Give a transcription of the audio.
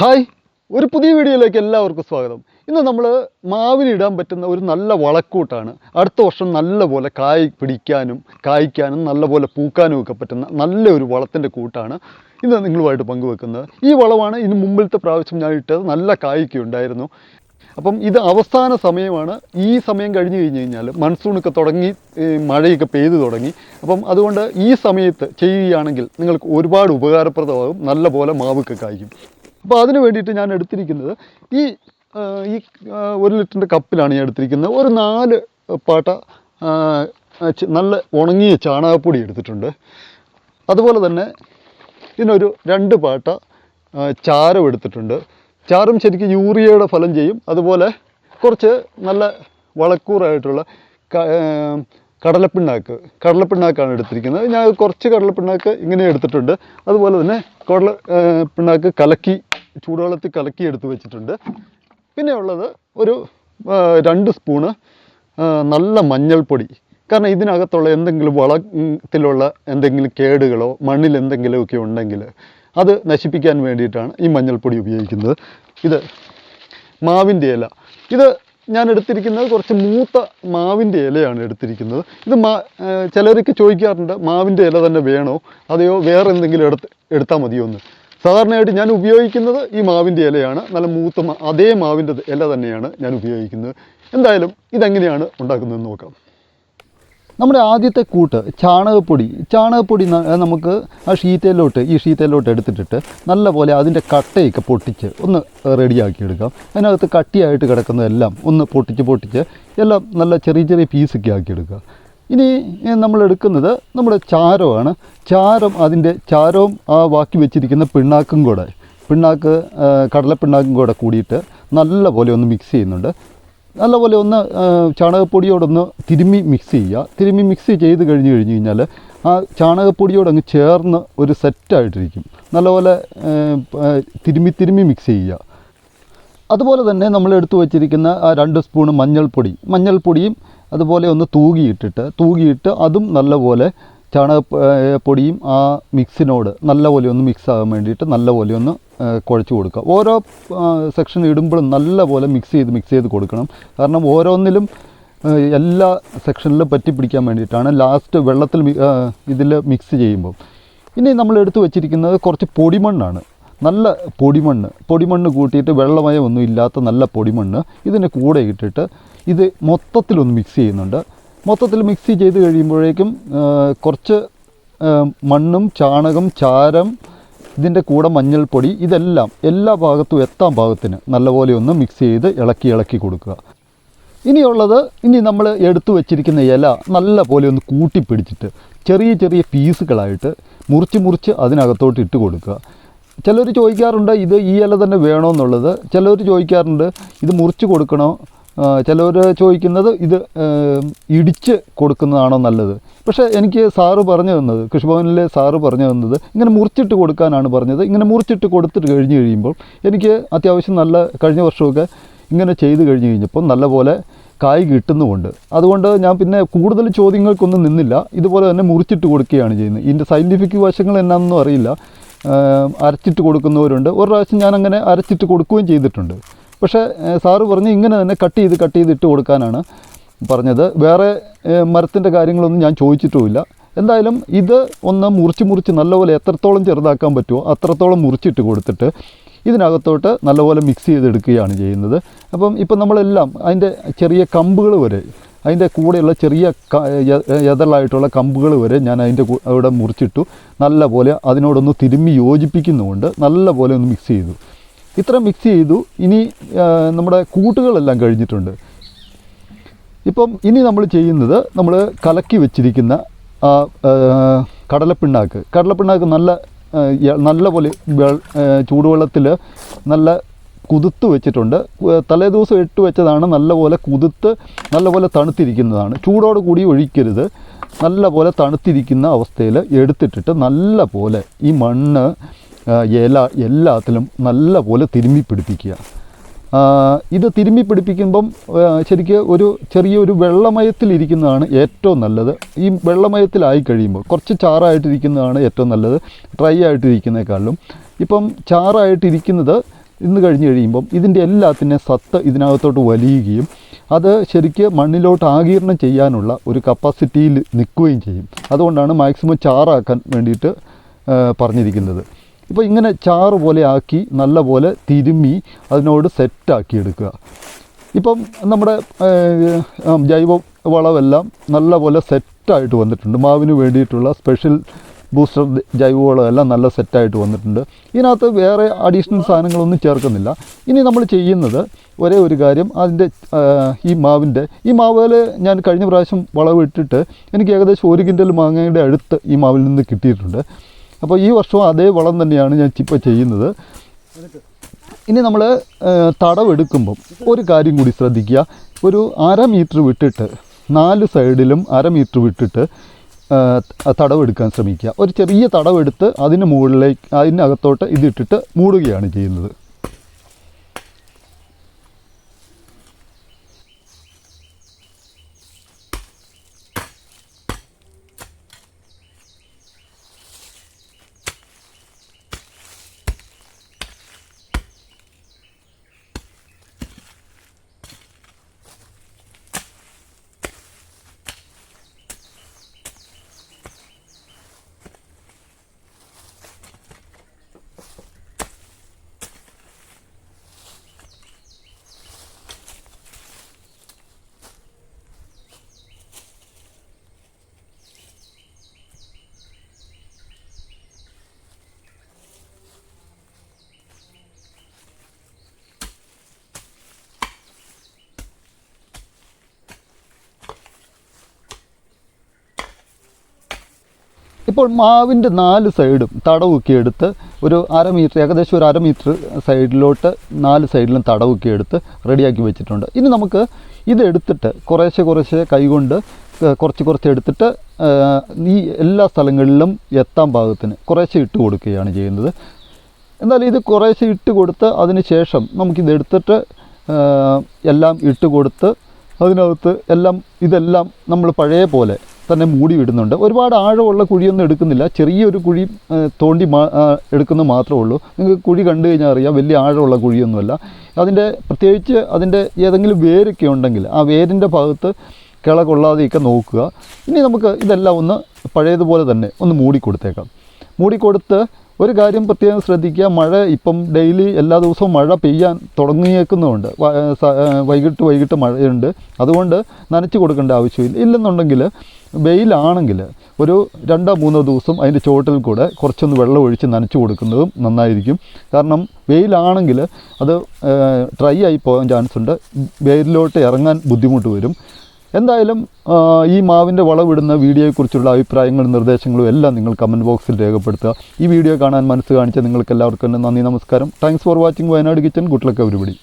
Hi. ഒരു പുതിയ വീഡിയോയിലേക്ക് എല്ലാവർക്കും സ്വാഗതം. ഇന്ന് നമ്മൾ മാവിലിടാൻ പറ്റുന്ന ഒരു നല്ല വളക്കൂട്ടാണ്. അടുത്ത വർഷം നല്ലപോലെ കായ് പിടിക്കാനും കായ്ക്കാനും നല്ലപോലെ പൂക്കാനും ഒക്കെ പറ്റുന്ന നല്ലൊരു വളത്തിന്റെ കൂട്ടാണ് ഇന്ന് നിങ്ങളുമായിട്ട് പങ്കുവെക്കുന്നത്. ഈ വളമാണ് ഇതിന് മുമ്പിലത്തെ പ്രാവശ്യം ഞാൻ ഇട്ടത്. നല്ല കായ്ക്ക് ഉണ്ടായിരുന്നു. അപ്പം ഇത് അവസാന സമയമാണ്. ഈ സമയം കഴിഞ്ഞ് കഴിഞ്ഞ് കഴിഞ്ഞാൽ മൺസൂണൊക്കെ തുടങ്ങി മഴയൊക്കെ പെയ്തു തുടങ്ങി. അപ്പം അതുകൊണ്ട് ഈ സമയത്ത് ചെയ്യുകയാണെങ്കിൽ നിങ്ങൾക്ക് ഒരുപാട് ഉപകാരപ്രദമാകും. നല്ലപോലെ മാവൊക്കെ കായ്ക്കും. അപ്പോൾ അതിന് വേണ്ടിയിട്ട് ഞാൻ എടുത്തിരിക്കുന്നത് ഈ ഈ ഒരു ലിറ്ററിന്റെ കപ്പിലാണ് ഞാൻ എടുത്തിരിക്കുന്നത്. ഒരു നാല് പാട്ട നല്ല ഉണങ്ങിയ ചാണകപ്പൊടി എടുത്തിട്ടുണ്ട്. അതുപോലെ തന്നെ ഇതിനൊരു രണ്ട് പാട്ട ചാരം എടുത്തിട്ടുണ്ട്. ചാരം ശരിക്കും യൂറിയയുടെ ഫലം ചെയ്യും. അതുപോലെ കുറച്ച് നല്ല വളക്കൂറായിട്ടുള്ള കടലപ്പിണ്ണാക്ക് കടലപ്പിണ്ണാക്കാണ് എടുത്തിരിക്കുന്നത്. ഞാൻ കുറച്ച് കടലപ്പിണ്ണാക്ക് ഇങ്ങനെ എടുത്തിട്ടുണ്ട്. അതുപോലെ തന്നെ കടല പിണ്ണാക്ക് കലക്കി ചൂടുവെള്ളത്തിൽ കലക്കി എടുത്ത് വെച്ചിട്ടുണ്ട്. പിന്നെ ഉള്ളത് ഒരു രണ്ട് സ്പൂണ് നല്ല മഞ്ഞൾപ്പൊടി. കാരണം ഇതിനകത്തുള്ള എന്തെങ്കിലും വളത്തിലുള്ള എന്തെങ്കിലും കേടുകളോ മണ്ണിൽ എന്തെങ്കിലുമൊക്കെ ഉണ്ടെങ്കിൽ അത് നശിപ്പിക്കാൻ വേണ്ടിയിട്ടാണ് ഈ മഞ്ഞൾപ്പൊടി ഉപയോഗിക്കുന്നത്. ഇത് മാവിന്റെ ഇല. ഇത് ഞാൻ എടുത്തിരിക്കുന്നത് കുറച്ച് മൂത്ത മാവിന്റെ ഇലയാണ് എടുത്തിരിക്കുന്നത്. ഇത് മാ ചിലർക്ക് ചോദിക്കാറുണ്ട് മാവിന്റെ ഇല തന്നെ വേണോ? അതെയോ? വേറെ എന്തെങ്കിലും എടുത്ത് എടുത്താൽ മതിയോ എന്ന്. സാധാരണയായിട്ട് ഞാൻ ഉപയോഗിക്കുന്നത് ഈ മാവിന്റെ ഇലയാണ്. നല്ല മൂത്ത അതേ മാവിന്റെ ഇല തന്നെയാണ് ഞാൻ ഉപയോഗിക്കുന്നത്. എന്തായാലും ഇതെങ്ങനെയാണ് ഉണ്ടാക്കുന്നതെന്ന് നോക്കാം. നമ്മുടെ ആദ്യത്തെ കൂട്ട് ചാണകപ്പൊടി. ചാണകപ്പൊടി നമുക്ക് ആ ഷീറ്റയിലോട്ട് ഈ ഷീറ്റയിലോട്ട് എടുത്തിട്ടിട്ട് നല്ലപോലെ അതിന്റെ കട്ടയൊക്കെ പൊട്ടിച്ച് ഒന്ന് റെഡിയാക്കി എടുക്കാം അതിനകത്ത് കട്ടിയായിട്ട് കിടക്കുന്നതെല്ലാം ഒന്ന് പൊട്ടിച്ച് പൊട്ടിച്ച് എല്ലാം നല്ല ചെറിയ ചെറിയ പീസൊക്കെ ആക്കി എടുക്കുക ഇനി നമ്മൾ എടുക്കുന്നത് നമ്മുടെ ചാരമാണ്. ചാരം അതിന്റെ ചാരവും ആ വാക്കി വെച്ചിരിക്കുന്ന പിണ്ണാക്കും കൂടെ പിണ്ണാക്ക് കടലപ്പിണ്ണാക്കും കൂടെ കൂടിയിട്ട് നല്ലപോലെ ഒന്ന് മിക്സ് ചെയ്യുന്നുണ്ട്. നല്ലപോലെ ഒന്ന് ചാണകപ്പൊടിയോടൊന്ന് തിരുമ്മി മിക്സ് ചെയ്യുക. തിരുമ്മി മിക്സ് ചെയ്ത് കഴിഞ്ഞ് കഴിഞ്ഞ് കഴിഞ്ഞാൽ ആ ചാണകപ്പൊടിയോട് അങ്ങ് ചേർന്ന് ഒരു സെറ്റായിട്ടിരിക്കും നല്ലപോലെ തിരുമ്മി തിരുമ്മി മിക്സ് ചെയ്യുക. അതുപോലെ തന്നെ നമ്മൾ എടുത്തു വച്ചിരിക്കുന്ന ആ രണ്ട് സ്പൂൺ മഞ്ഞൾപ്പൊടി. മഞ്ഞൾപ്പൊടിയും അതുപോലെ ഒന്ന് തൂകിയിട്ടിട്ട് തൂകിയിട്ട് അതും നല്ലപോലെ ചാണക പൊടിയും ആ മിക്സിനോട് നല്ലപോലെ ഒന്ന് മിക്സ് ആകാൻ വേണ്ടിയിട്ട് നല്ലപോലെ ഒന്ന് കുഴച്ച് കൊടുക്കുക. ഓരോ സെക്ഷൻ ഇടുമ്പോഴും നല്ലപോലെ മിക്സ് ചെയ്ത് മിക്സ് ചെയ്ത് കൊടുക്കണം. കാരണം ഓരോന്നിലും എല്ലാ സെക്ഷനിലും പറ്റി പിടിക്കാൻ വേണ്ടിയിട്ടാണ് ലാസ്റ്റ് വെള്ളത്തിൽ ഇതിൽ മിക്സ് ചെയ്യുമ്പോൾ. ഇനി നമ്മൾ എടുത്തു വെച്ചിരിക്കുന്നത് കുറച്ച് പൊടിമണ്ണാണ്. നല്ല പൊടിമണ്ണ്. പൊടിമണ്ണ് കൂട്ടിയിട്ട് വെള്ളമയം ഒന്നും ഇല്ലാത്ത നല്ല പൊടിമണ്ണ് ഇതിന് കൂടെ ഇട്ടിട്ട് ഇത് മൊത്തത്തിലൊന്ന് മിക്സ് ചെയ്യുന്നുണ്ട്. മൊത്തത്തിൽ മിക്സ് ചെയ്ത് കഴിയുമ്പോഴേക്കും കുറച്ച് മണ്ണും ചാണകം ചാരം ഇതിന്റെ കൂടെ മഞ്ഞൾപ്പൊടി ഇതെല്ലാം എല്ലാ ഭാഗത്തും എത്താൻ ഭാഗത്തിന് നല്ലപോലെ ഒന്ന് മിക്സ് ചെയ്ത് ഇളക്കി ഇളക്കി കൊടുക്കുക. ഇനിയുള്ളത് ഇനി നമ്മൾ എടുത്തു വച്ചിരിക്കുന്ന ഇല നല്ല പോലെ ഒന്ന് കൂട്ടിപ്പിടിച്ചിട്ട് ചെറിയ ചെറിയ പീസുകളായിട്ട് മുറിച്ച് മുറിച്ച് അതിനകത്തോട്ട് ഇട്ട് കൊടുക്കുക. ചിലർ ചോദിക്കാറുണ്ട് ഇത് ഈ ഇല തന്നെ വേണോ എന്നുള്ളത്? ചിലർ ചോദിക്കാറുണ്ട് ഇത് മുറിച്ച് കൊടുക്കണോ? ചിലർ ചോദിക്കുന്നത് ഇത് ഇടിച്ച് കൊടുക്കുന്നതാണോ നല്ലത്? പക്ഷേ എനിക്ക് സാറ് പറഞ്ഞു തന്നത് കൃഷിഭവനിലെ സാറ് പറഞ്ഞു തന്നത് ഇങ്ങനെ മുറിച്ചിട്ട് കൊടുക്കാനാണ് പറഞ്ഞത്. ഇങ്ങനെ മുറിച്ചിട്ട് കൊടുത്തിട്ട് കഴിഞ്ഞ് കഴിയുമ്പോൾ എനിക്ക് അത്യാവശ്യം നല്ല കഴിഞ്ഞ വർഷമൊക്കെ ഇങ്ങനെ ചെയ്ത് കഴിഞ്ഞ് കഴിഞ്ഞപ്പോൾ നല്ലപോലെ കായ് കിട്ടുന്നുമുണ്ട്. അതുകൊണ്ട് ഞാൻ പിന്നെ കൂടുതൽ ചോദ്യങ്ങൾക്കൊന്നും നിന്നില്ല. ഇതുപോലെ തന്നെ മുറിച്ചിട്ട് കൊടുക്കുകയാണ് ചെയ്യുന്നത്. ഇതിന്റെ സയന്റിഫിക് വശങ്ങൾ എന്നാണെന്നും അറിയില്ല. അരച്ചിട്ട് കൊടുക്കുന്നവരുണ്ട്. ഒരു പ്രാവശ്യം ഞാൻ അങ്ങനെ അരച്ചിട്ട് കൊടുക്കുകയും ചെയ്തിട്ടുണ്ട്. പക്ഷേ സാറ് പറഞ്ഞ് ഇങ്ങനെ തന്നെ കട്ട് ചെയ്ത് കട്ട് ചെയ്ത് ഇട്ട് കൊടുക്കാനാണ് പറഞ്ഞത്. വേറെ മരത്തിന്റെ കാര്യങ്ങളൊന്നും ഞാൻ ചോദിച്ചിട്ടുമില്ല. എന്തായാലും ഇത് ഒന്ന് മുറിച്ച് മുറിച്ച് നല്ലപോലെ എത്രത്തോളം ചെറുതാക്കാൻ പറ്റുമോ അത്രത്തോളം മുറിച്ചിട്ട് കൊടുത്തിട്ട് ഇതിനകത്തോട്ട് നല്ലപോലെ മിക്സ് ചെയ്തെടുക്കുകയാണ് ചെയ്യുന്നത്. അപ്പം ഇപ്പം നമ്മളെല്ലാം അതിന്റെ ചെറിയ കമ്പുകൾ വരെ അതിന്റെ കൂടെയുള്ള ചെറിയ എതളായിട്ടുള്ള കമ്പുകൾ വരെ ഞാൻ അതിന്റെ അവിടെ മുറിച്ചിട്ടു. നല്ലപോലെ അതിനോടൊന്ന് തിരുമ്മി യോജിപ്പിക്കുന്നതുകൊണ്ട് നല്ലപോലെ ഒന്ന് മിക്സ് ചെയ്തു. ഇത്ര മിക്സ് ചെയ്തു. ഇനി നമ്മുടെ കൂട്ടുകളെല്ലാം കഴിഞ്ഞിട്ടുണ്ട്. ഇപ്പം ഇനി നമ്മൾ ചെയ്യുന്നത് നമ്മൾ കലക്കി വെച്ചിരിക്കുന്ന കടലപ്പിണ്ണാക്ക്. കടലപ്പിണ്ണാക്ക് നല്ല നല്ല പോലെ ചൂടുവെള്ളത്തിൽ നല്ല കുതിർത്ത് വെച്ചിട്ടുണ്ട്. തലേ തലേദിവസം ഇട്ട് വെച്ചതാണ് നല്ലപോലെ കുതിർത്ത് നല്ലപോലെ തണുത്തിരിക്കുന്നതാണ്. ചൂടോട് കൂടി ഒഴിക്കരുത്. നല്ലപോലെ തണുത്തിരിക്കുന്ന അവസ്ഥയിൽ എടുത്തിട്ടിട്ട് നല്ല പോലെ ഈ മണ്ണ് ഇല എല്ലാത്തിലും നല്ല പോലെ തിരുമ്മി പിടിപ്പിക്കുക. ഇത് തിരുമ്മി പിടിപ്പിക്കുമ്പം ശരിക്കും ഒരു ചെറിയൊരു വെള്ളമയത്തിലിരിക്കുന്നതാണ് ഏറ്റവും നല്ലത്. ഈ വെള്ളമയത്തിലായി കഴിയുമ്പോൾ കുറച്ച് ചാറായിട്ടിരിക്കുന്നതാണ് ഏറ്റവും നല്ലത്. ഡ്രൈ ആയിട്ടിരിക്കുന്നേക്കാളും. ഇപ്പം ചാറായിട്ടിരിക്കുന്നത് ഇന്ന് കഴിഞ്ഞ് കഴിയുമ്പം ഇതിന്റെ എല്ലാത്തിന്റെ സത്ത് ഇതിനകത്തോട്ട് വലിയുകയും അത് ശരിക്ക് മണ്ണിലോട്ട് ആകീർണം ചെയ്യാനുള്ള ഒരു കപ്പാസിറ്റിയിൽ നിൽക്കുകയും ചെയ്യും. അതുകൊണ്ടാണ് മാക്സിമം ചാറാക്കാൻ വേണ്ടിയിട്ട് പറഞ്ഞിരിക്കുന്നത്. ഇപ്പോൾ ഇങ്ങനെ ചാറ് പോലെ ആക്കി നല്ല പോലെ തിരുമ്മി അതിനോട് സെറ്റാക്കി എടുക്കുക. ഇപ്പം നമ്മുടെ ജൈവ വളമെല്ലാം നല്ല പോലെ സെറ്റായിട്ട് വന്നിട്ടുണ്ട്. മാവിന് വേണ്ടിയിട്ടുള്ള സ്പെഷ്യൽ ബൂസ്റ്റർ ജൈവ ജൈവവളമെല്ലാം നല്ല സെറ്റായിട്ട് വന്നിട്ടുണ്ട്. ഇതിനകത്ത് വേറെ അഡീഷണൽ സാധനങ്ങളൊന്നും ചേർക്കുന്നില്ല. ഇനി നമ്മൾ ചെയ്യുന്നത് ഒരേ ഒരു കാര്യം. അതിന്റെ ഈ മാവിന്റെ ഈ മാവിൽ ഞാൻ കഴിഞ്ഞ പ്രാവശ്യം വളവിട്ടിട്ട് എനിക്ക് ഏകദേശം ഒരു കിൻഡൽ മാങ്ങയുടെ അടുത്ത് ഈ മാവിൽ നിന്ന് കിട്ടിയിട്ടുണ്ട്. അപ്പോൾ ഈ വർഷവും അതേ വളം തന്നെയാണ് ഞാൻ ഇപ്പോൾ ചെയ്യുന്നത്. ഇനി നമ്മൾ തടവെടുക്കുമ്പം ഒരു കാര്യം കൂടി ശ്രദ്ധിക്കുക. ഒരു അര മീറ്റർ വിട്ടിട്ട് നാല് സൈഡിലും അര മീറ്റർ വിട്ടിട്ട് തടവെടുക്കാൻ ശ്രമിക്കുക. ഒരു ചെറിയ തടവെടുത്ത് അതിന് മുകളിലേക്ക് അതിനകത്തോട്ട് ഇതിട്ടിട്ട് മൂടുകയാണ് ചെയ്യുന്നത്. ഇപ്പോൾ മാവിന്റെ നാല് സൈഡും തടവൊക്കെ എടുത്ത് ഒരു അര മീറ്റർ ഏകദേശം ഒരു അര മീറ്റർ സൈഡിലോട്ട് നാല് സൈഡിലും തടവൊക്കെ എടുത്ത് റെഡിയാക്കി വെച്ചിട്ടുണ്ട്. ഇനി നമുക്ക് ഇതെടുത്തിട്ട് കുറേശ്ശെ കുറേശ്ശെ കൈകൊണ്ട് കുറച്ച് കുറച്ച് എടുത്തിട്ട് ഈ എല്ലാ സ്ഥലങ്ങളിലും എത്താൻ പാകത്തിന് കുറേശ്ശെ ഇട്ട് കൊടുക്കുകയാണ് ചെയ്യുന്നത്. എന്നാൽ ഇത് കുറേശ്ശെ ഇട്ട് കൊടുത്ത് അതിന് ശേഷം നമുക്കിതെടുത്തിട്ട് എല്ലാം ഇട്ട് കൊടുത്ത് അതിനകത്ത് എല്ലാം ഇതെല്ലാം നമ്മൾ പഴയ പോലെ തന്നെ മൂടി വിടുന്നുണ്ട്. ഒരുപാട് ആഴമുള്ള കുഴിയൊന്നും എടുക്കുന്നില്ല. ചെറിയൊരു കുഴി തോണ്ടി എടുക്കുന്നത് മാത്രമേ ഉള്ളൂ. നിങ്ങൾക്ക് കുഴി കണ്ടു കഴിഞ്ഞാൽ അറിയാം വലിയ ആഴമുള്ള കുഴിയൊന്നുമല്ല. അതിന്റെ പ്രത്യേകിച്ച് അതിന്റെ ഏതെങ്കിലും വേരൊക്കെ ഉണ്ടെങ്കിൽ ആ വേരിന്റെ ഭാഗത്ത് കിള കൊള്ളാതെയൊക്കെ നോക്കുക. ഇനി നമുക്ക് ഇതെല്ലാം ഒന്ന് പഴയതുപോലെ തന്നെ ഒന്ന് മൂടിക്കൊടുത്തേക്കാം. മൂടിക്കൊടുത്ത് ഒരു കാര്യം പ്രത്യേകം ശ്രദ്ധിക്കുക. മഴ ഇപ്പം ഡെയിലി എല്ലാ ദിവസവും മഴ പെയ്യാൻ ഏ, വൈകിട്ട് വൈകിട്ട് മഴയുണ്ട്. അതുകൊണ്ട് നനച്ച് കൊടുക്കേണ്ട ആവശ്യമില്ല. ഇല്ലെന്നുണ്ടെങ്കിൽ വെയിലാണെങ്കിൽ ഒരു രണ്ടോ മൂന്നോ ദിവസം അതിന്റെ ചുവട്ടിൽ കൂടെ കുറച്ചൊന്ന് വെള്ളം ഒഴിച്ച് നനച്ച് കൊടുക്കുന്നതും നന്നായിരിക്കും. കാരണം വെയിലാണെങ്കിൽ അത് ഡ്രൈ ആയി പോകാൻ ചാൻസ് ഉണ്ട് വെയിലിലോട്ട് ഇറങ്ങാൻ ബുദ്ധിമുട്ട് വരും. എന്തായാലും ഈ മാവിന്റെ വളവിടുന്ന വീഡിയോയെക്കുറിച്ചുള്ള അഭിപ്രായങ്ങളും നിർദ്ദേശങ്ങളും എല്ലാം നിങ്ങൾ കമന്റ് ബോക്സിൽ രേഖപ്പെടുത്തുക. ഈ വീഡിയോ കാണാൻ മനസ്സ് കാണിച്ച നിങ്ങൾക്ക് എല്ലാവർക്കും നന്ദി നമസ്കാരം. Thanks for watching Wayanad kitchen good luck everybody